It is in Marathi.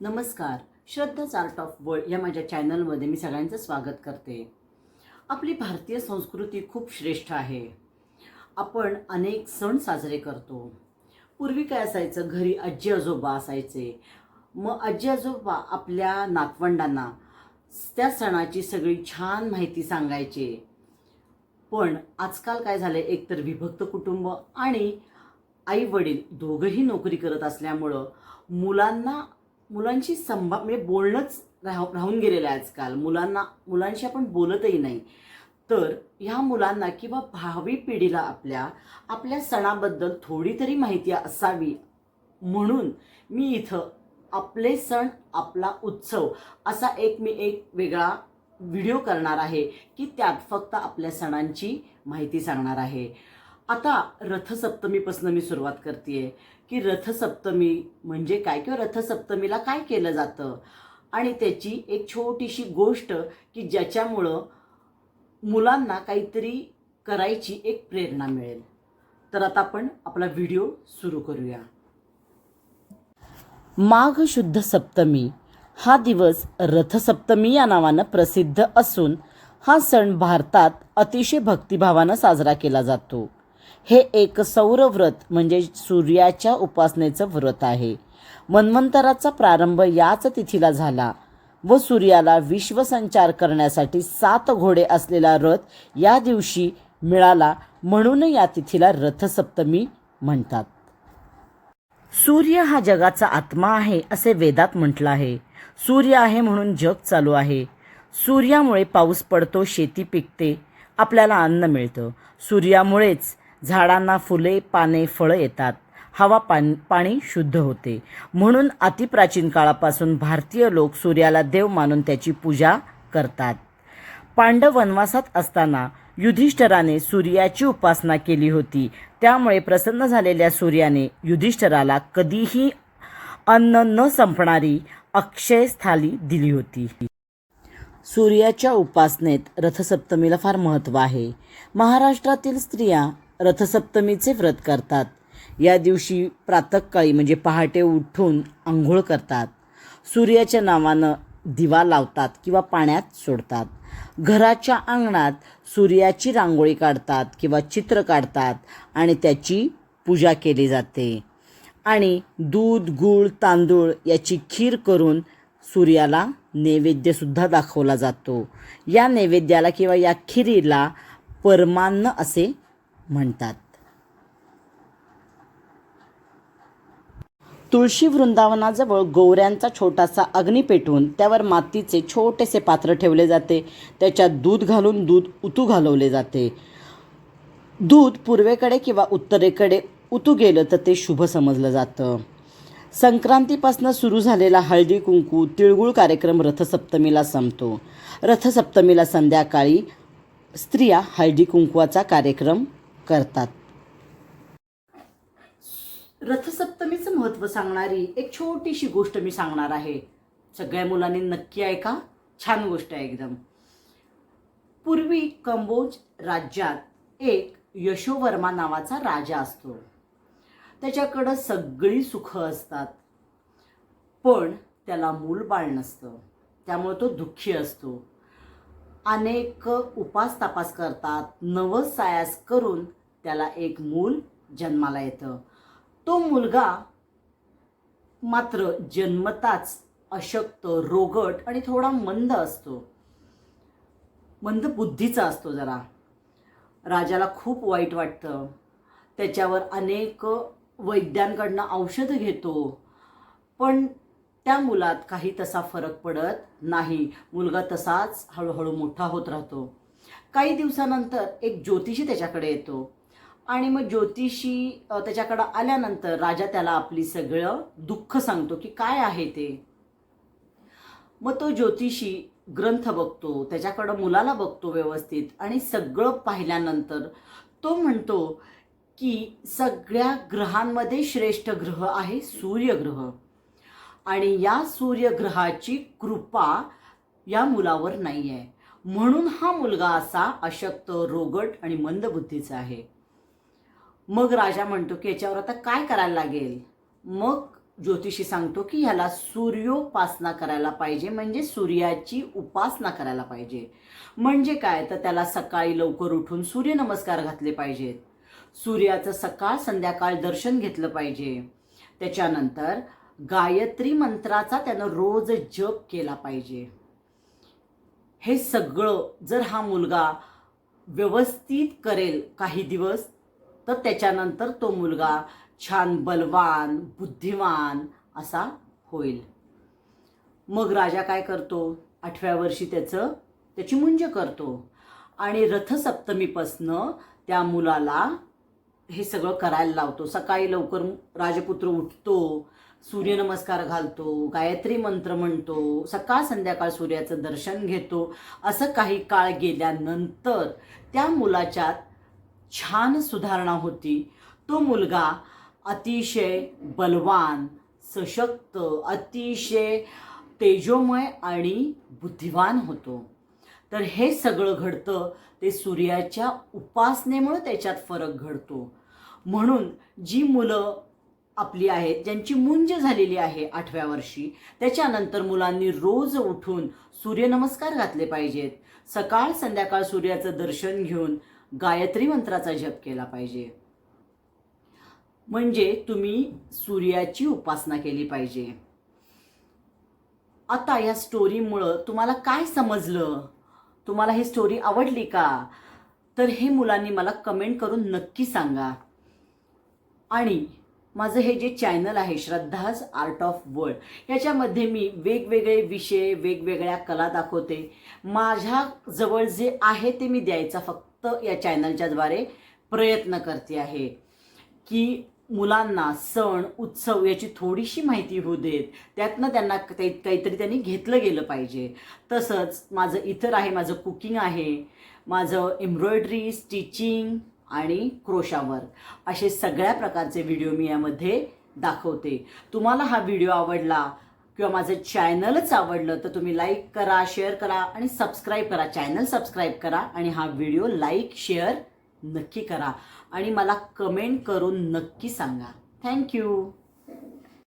नमस्कार. श्रद्धाच आर्ट ऑफ वर्ल्ड या माझ्या चॅनलमध्ये मी सगळ्यांचं स्वागत करते. आपली भारतीय संस्कृती खूप श्रेष्ठ आहे. आपण अनेक सण साजरे करतो. पूर्वी काय असायचं? घरी आजी आजोबा असायचे. मग आजी आजोबा आपल्या नातवंडांना त्या सणाची सगळी छान माहिती सांगायचे. पण आजकाल काय झालं एकतर विभक्त कुटुंब आणि आई वडील दोघंही नोकरी करत असल्यामुळं मुलांना मुलांशी संभा म्हणजे बोलणंच राह राहून गेलेलं आहे आजकाल. मुलांना मुलांशी आपण बोलतही नाही. तर ह्या मुलांना किंवा भावी पिढीला आपल्या आपल्या सणाबद्दल थोडी तरी माहिती असावी. म्हणून मी इथं आपले सण आपला उत्सव असा एक मी एक वेगळा व्हिडिओ करणार आहे की त्यात फक्त आपल्या सणांची माहिती सांगणार आहे. आता रथसप्तमीपासून मी सुरुवात करते की रथसप्तमी म्हणजे काय किंवा रथसप्तमीला काय केलं जातं? आणि त्याची एक छोटीशी गोष्ट की ज्याच्यामुळं मुलांना काहीतरी करायची एक प्रेरणा मिळेल. तर आता आपण आपला व्हिडिओ सुरू करूया. माघ शुद्ध सप्तमी हा दिवस रथसप्तमी या नावानं प्रसिद्ध असून हा सण भारतात अतिशय भक्तिभावानं साजरा केला जातो. हे एक सौरव्रत म्हणजे सूर्याच्या उपासनेचं व्रत आहे. मन्वंतराचा प्रारंभ याच तिथीला झाला व सूर्याला विश्वसंचार करण्यासाठी सात घोडे असलेला रथ या दिवशी मिळाला म्हणून या तिथीला रथसप्तमी म्हणतात. सूर्य हा जगाचा आत्मा आहे असे वेदात म्हटलं आहे. सूर्य आहे म्हणून जग चालू आहे. सूर्यामुळे पाऊस पडतो शेती पिकते आपल्याला अन्न मिळतं. सूर्यामुळेच झाडांना फुले पाने फळं येतात. हवा पान पाणी शुद्ध होते. म्हणून अतिप्राचीन काळापासून भारतीय लोक सूर्याला देव मानून त्याची पूजा करतात. पांडव वनवासात असताना युधिष्ठराने सूर्याची उपासना केली होती. त्यामुळे प्रसन्न झालेल्या सूर्याने युधिष्ठराला कधीही अन्न न संपणारी अक्षय दिली होती. सूर्याच्या उपासनेत रथसप्तमीला फार महत्त्व आहे. महाराष्ट्रातील स्त्रिया रथसप्तमीचे व्रत करतात. या दिवशी प्रातःकाळी म्हणजे पहाटे उठून आंघोळ करतात. सूर्याच्या नावानं दिवा लावतात किंवा पाण्यात सोडतात. घराच्या अंगणात सूर्याची रांगोळी काढतात किंवा चित्र काढतात आणि त्याची पूजा केली जाते. आणि दूध गूळ तांदूळ याची खीर करून सूर्याला नैवेद्यसुद्धा दाखवला जातो. या नैवेद्याला किंवा या खिरीला परमान्न असे म्हणतात. तुळशी वृंदावनाजवळ गोवऱ्यांचा छोटासा अग्नी पेटवून त्यावर मातीचे छोटेसे पात्र ठेवले जाते. त्याच्यात दूध घालून दूध उतू घालवले जाते. दूध पूर्वेकडे किंवा उत्तरेकडे उतू गेलं तर ते शुभ समजलं जातं. संक्रांतीपासून सुरू झालेला हळदी कुंकू तिळगुळ कार्यक्रम रथसप्तमीला संपतो. रथसप्तमीला संध्याकाळी स्त्रिया हळदी कुंकवाचा कार्यक्रम करतात. रथसप्तमीचं महत्त्व सांगणारी एक छोटीशी गोष्ट मी सांगणार आहे. सगळ्या मुलांनी नक्की ऐका छान गोष्ट आहे एकदम. पूर्वी कंबोज राज्यात एक यशोवर्मा नावाचा राजा असतो. त्याच्याकडं सगळी सुखं असतात. पण त्याला मूल बाळ नसतं. त्यामुळे तो दुःखी असतो. अनेक उपास तपास करतात नवस सायास करून त्याला एक मूल जन्माला येतं. तो मुलगा मात्र जन्मताच अशक्त रोगट आणि थोडा मंद असतो. मंद बुद्धीचा असतो जरा. राजाला खूप वाईट वाटतं. त्याच्यावर अनेक वैद्यांकडनं औषधं घेतो. पण त्या मुलात काही तसा फरक पडत नाही. मुलगा तसाच हळूहळू मोठा होत राहतो. काही दिवसानंतर एक ज्योतिषी त्याच्याकडे येतो. आणि मग ज्योतिषी त्याच्याकडं आल्यानंतर राजा त्याला आपली सगळं दुःख सांगतो की काय आहे ते. मग तो ज्योतिषी ग्रंथ बघतो त्याच्याकडं मुलाला बघतो व्यवस्थित आणि सगळं पाहिल्यानंतर तो म्हणतो की सगळ्या ग्रहांमध्ये श्रेष्ठ ग्रह आहे सूर्यग्रह. आणि या सूर्यग्रहाची कृपा या मुलावर नाही आहे म्हणून हा मुलगा असा अशक्त रोगट आणि मंदबुद्धीचा आहे. मग राजा म्हणतो की याच्यावर आता काय करायला लागेल? मग ज्योतिषी सांगतो की ह्याला सूर्योपासना करायला पाहिजे म्हणजे सूर्याची उपासना करायला पाहिजे. म्हणजे काय? तर त्याला सकाळी लवकर उठून सूर्यनमस्कार घातले पाहिजेत. सूर्याचं सकाळ संध्याकाळ दर्शन घेतलं पाहिजे. त्याच्यानंतर गायत्री मंत्राचा त्यानं रोज जप केला पाहिजे. हे सगळं जर हा मुलगा व्यवस्थित करेल काही दिवस तर त्याच्यानंतर तो मुलगा छान बलवान बुद्धिमान असा होईल. मग राजा काय करतो? आठव्या वर्षी त्याचं त्याची मुंज करतो. आणि रथसप्तमीपासनं त्या मुलाला हे सगळं करायला लावतो. सकाळी लवकर राजपुत्र उठतो सूर्यनमस्कार घालतो गायत्री मंत्र म्हणतो सकाळ संध्याकाळ सूर्याचं दर्शन घेतो. असं काही काळ गेल्यानंतर त्या मुलाच्यात छान सुधारणा होती. तो मुलगा अतिशय बलवान सशक्त अतिशय तेजोमय आणि बुद्धिवान होतो. तर हे सगळं घडतं ते सूर्याच्या उपासनेमुळे त्याच्यात फरक घडतो. म्हणून जी मुलं आपली आहेत ज्यांची मुंज झालेली आहे आठव्या वर्षी त्याच्यानंतर मुलांनी रोज उठून सूर्यनमस्कार घातले पाहिजेत. सकाळ संध्याकाळ सूर्याचं दर्शन घेऊन गायत्री मंत्राचा जप केला पाहिजे. म्हणजे तुम्ही सूर्याची उपासना केली पाहिजे. आता या स्टोरीमुळं तुम्हाला काय समजलं? तुम्हाला ही स्टोरी आवडली का? तर हे मुलांनी मला कमेंट करून नक्की सांगा. आणि माझं हे जे चॅनल आहे श्रद्धाज आर्ट ऑफ वर्ल्ड याच्यामध्ये मी वेगवेगळे विषय वेगवेगळ्या कला दाखवते. माझ्या जवळ जे आहे ते मी द्यायचा फक्त या चॅनलच्याद्वारे प्रयत्न करते आहे की मुलांना सण उत्सव याची थोडीशी माहिती होऊ देत. त्यातनं त्यांना काही काहीतरी त्यांनी घेतलं गेलं पाहिजे. तसंच माझं इतर आहे माझं कुकिंग आहे माझं एम्ब्रॉयडरी स्टिचिंग आणि क्रोशावर असे सगळ्या प्रकारचे व्हिडिओ मी यामध्ये दाखवते. तुम्हाला हा व्हिडिओ आवडला किंवा माझं चॅनलच आवडलं तर तुम्ही लाईक करा शेअर करा आणि सबस्क्राईब करा. चॅनल सबस्क्राईब करा आणि हा व्हिडिओ लाईक शेअर नक्की करा. आणि मला कमेंट करून नक्की सांगा. थँक्यू